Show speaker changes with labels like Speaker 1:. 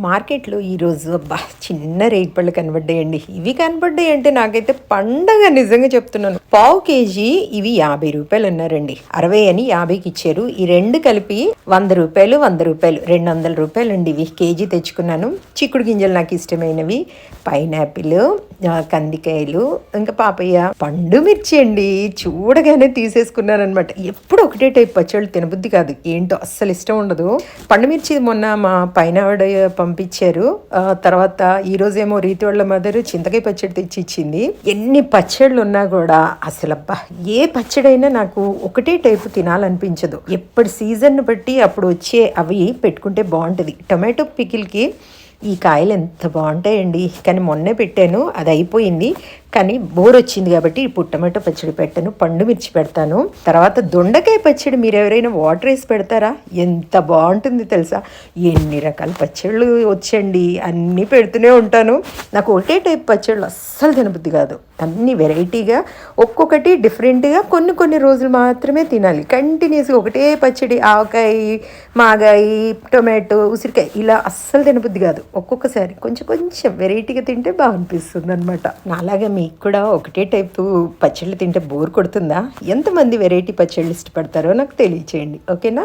Speaker 1: మార్కెట్లో ఈరోజు అబ్బా చిన్న రేగి పళ్ళు కనబడ్డాయండి. ఇవి కనబడ్డాయి అంటే నాకైతే పండగ నిజంగా చెప్తున్నాను. పావు కేజీ ఇవి యాభై రూపాయలు అన్నారండి. అరవై అని యాభైకి ఇచ్చారు. ఈ రెండు కలిపి వంద రూపాయలు వంద రూపాయలు రెండు వందల రూపాయలు అండి ఇవి. కేజీ తెచ్చుకున్నాను. చిక్కుడు గింజలు నాకు ఇష్టమైనవి. పైనాపిల్ కందికాయలు ఇంకా పాపయ్య పండు మిర్చి అండి. చూడగానే తీసేసుకున్నాను అనమాట ఎప్పుడు ఒకటే టైప్ పచ్చళ్ళు తినబుద్ధి కాదు. ఏంటో అస్సలు ఇష్టం ఉండదు. పండు మిర్చి మొన్న మా పైన పంపించారు. తర్వాత ఈరోజేమో రీతి వాళ్ళ మదర్ చింతకాయ పచ్చడి తెచ్చి ఇచ్చింది ఎన్ని పచ్చళ్ళు ఉన్నా కూడా అసలు అబ్బా ఏ పచ్చడైనా నాకు ఒకటే టైపు తినాలనిపించదు. ఎప్పటి సీజన్ బట్టి అప్పుడు వచ్చే అవి పెట్టుకుంటే బాగుంటుంది. టొమాటో పికిల్కి ఈ కాయలు ఎంత బాగుంటాయండి. కానీ మొన్నే పెట్టాను అది అయిపోయింది. కానీ బోర్ వచ్చింది కాబట్టి ఇప్పుడు టమాటో పచ్చడి పెట్టాను పండు మిర్చి పెడతాను. తర్వాత దొండకాయ పచ్చడి మీరు ఎవరైనా వాటర్ వేసి పెడతారా? ఎంత బాగుంటుంది తెలుసా? ఎన్ని రకాల పచ్చళ్ళు వచ్చండి అన్నీ పెడుతూనే ఉంటాను. నాకు ఒకటే టైప్ పచ్చళ్ళు అస్సలు తినబుద్ధి కాదు. అన్ని వెరైటీగా ఒక్కొక్కటి డిఫరెంట్గా కొన్ని కొన్ని రోజులు మాత్రమే తినాలి. కంటిన్యూస్గా ఒకటే పచ్చడి ఆవకాయ మాగాయ టొమాటో ఉసిరికాయ ఇలా అస్సలు తినబుద్ధి కాదు. ఒక్కొక్కసారి కొంచెం కొంచెం వెరైటీగా తింటే బాగా అనిపిస్తుంది అనమాట అలాగే మీకు కూడా ఒకటే టైపు పచ్చళ్ళు తింటే బోర్ కొడుతుందా? ఎంతమంది వెరైటీ పచ్చళ్ళు ఇష్టపడతారో నాకు తెలియచేయండి. ఓకేనా